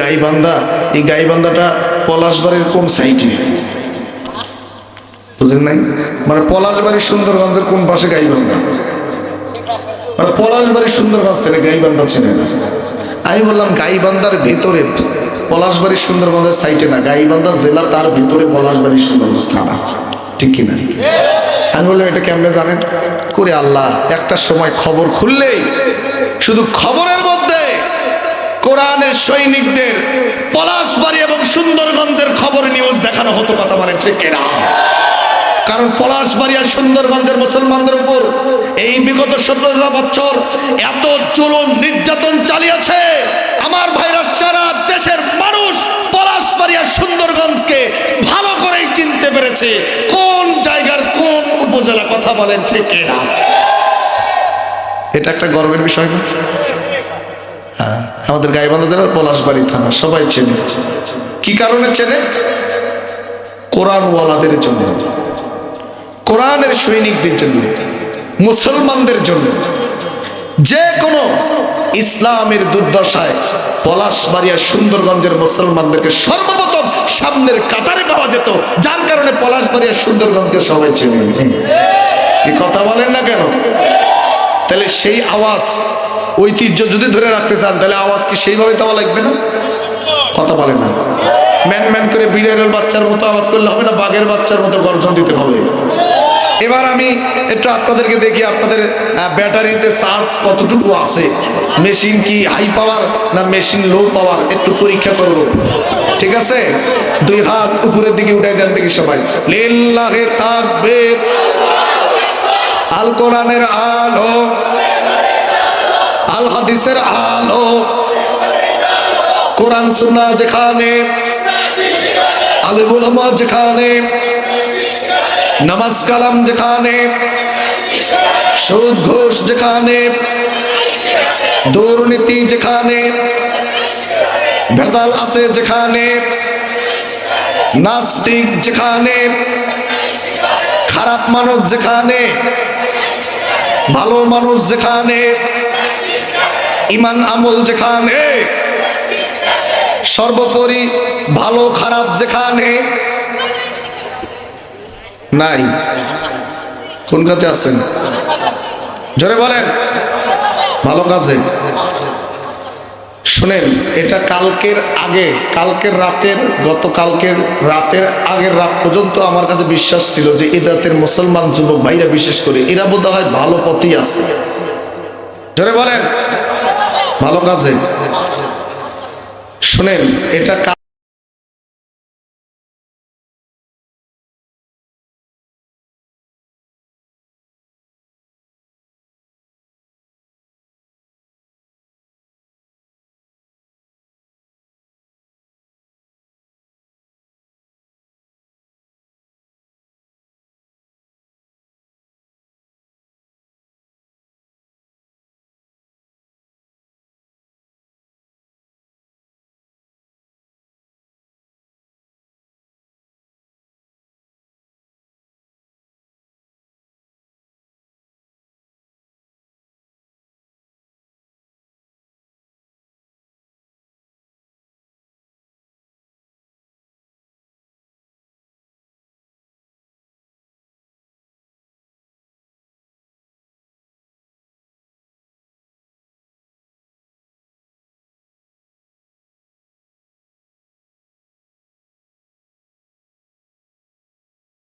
গাইবান্ধা, এই গাইবান্ধাটা পলাশবাড়ির কোন সাইডে বুঝলেন নাই? মানে পলাশবাড়ি সুন্দরগঞ্জের কোন পাশে গাইবান্ধা? মানে পলাশবাড়ি সুন্দরগঞ্জ ছেড়ে গাইবান্ধা না। আমি বললাম, গাইবান্ধার ভেতরে পলাশবাড়ি সুন্দরগঞ্জের সাইডে না, গাইবান্ধা জেলা তার ভিতরে পলাশবাড়ি সুন্দরগঞ্জ থানা। ঠিক কিনা? আমি বললাম, এটা কেমনে জানেন? করে আল্লাহ, একটা সময় খবর খুললেই শুধু খবরের মধ্যে কোরআনের সৈনিকদের পলাশবাড়ি এবং সুন্দরগঞ্জের খবর নিউজ দেখানো হতো কথা বলে, ঠিক কিনা? কারণ পলাশবাড়ি আর সুন্দরগঞ্জের মুসলমানদের উপর এই বিগত সতেরো বছর এত চুলন নির্যাতন চালিয়েছে। আমার ভাইরা, সারা দেশের মানুষ পলাশবাড়ি আর সুন্দরগঞ্জকে ভালো করেই চিনতে পেরেছে। কোন জায়গার কোন উপজেলা, কথা বলেন, ঠিক কিনা? এটা একটা গর্বের বিষয়। না আমাদের গাইবান্ধা পলাশবাড়ি থানা, সবাই চেনে। কি কারণে চেনে? কোরআনওয়ালাদের জন্য। কোরআনের সৈনিকদের জন্য, মুসলমানদের জন্য। যে কোনো ইসলামের দুর্দশায় পলাশবাড়িয়া সুন্দরগঞ্জের মুসলমানদেরকে সর্বপ্রথম সামনের কাতারে পাওয়া যেত। যার কারণে পলাশবাড়িয়া সুন্দরগঞ্জকে সবাই চেনে। কি কথা বলেন না কেন? তাহলে সেই আওয়াজ ঐতিহ্য যদি ধরে রাখতে চান, তাহলে আওয়াজ কি সেইভাবে দেওয়া লাগবে না? কথা বলে না। ম্যান ম্যান করে বিড়ালের বাচ্চার মতো আওয়াজ করলে হবে না? বাঘের বাচ্চার মতো গর্জন দিতে হবে। এবার আমি একটু আপনাদেরকে দেখি, আপনাদের ব্যাটারিতে চার্জ কতটুকু আছে? মেশিন কি হাই পাওয়ার না মেশিন লো পাওয়ার একটু পরীক্ষা করব ঠিক আছে? দুই হাত উপরের দিকে উঠাই দেন দেখি সবাই। লিল্লাহে তাকবীর। আল কোরআনের আলো আল হাদিসের আলো। কোরআন সুন্না যেখানে, আলিমুল আমা যেখানে, নামাজ কালাম যেখানে, সুদ, ঘোষ যেখানে, দুর্নীতি যেখানে, ভেজাল আছে যেখানে, নাস্তিক যেখানে, খারাপ মানুষ যেখানে, ভালো মানুষ যেখানে ইমান আমল যেখানে, সর্বোপরি ভালো খারাপ যেখানে, নাই। কোন কাজে আছেন? জোরে বলেন। ভালো কাজে। শোনেন, এটা কালকের আগে, কালকের রাতের গত কালকের রাতের আগের রাত পর্যন্ত আমার কাছে বিশ্বাস ছিল যে এই রাতের মুসলমান যুবক ভাইরা, বিশেষ করে এরা বোধ হয় ভালো পথেই আছে। জোরে বলেন। ভালো কাজে। শোনেন এটা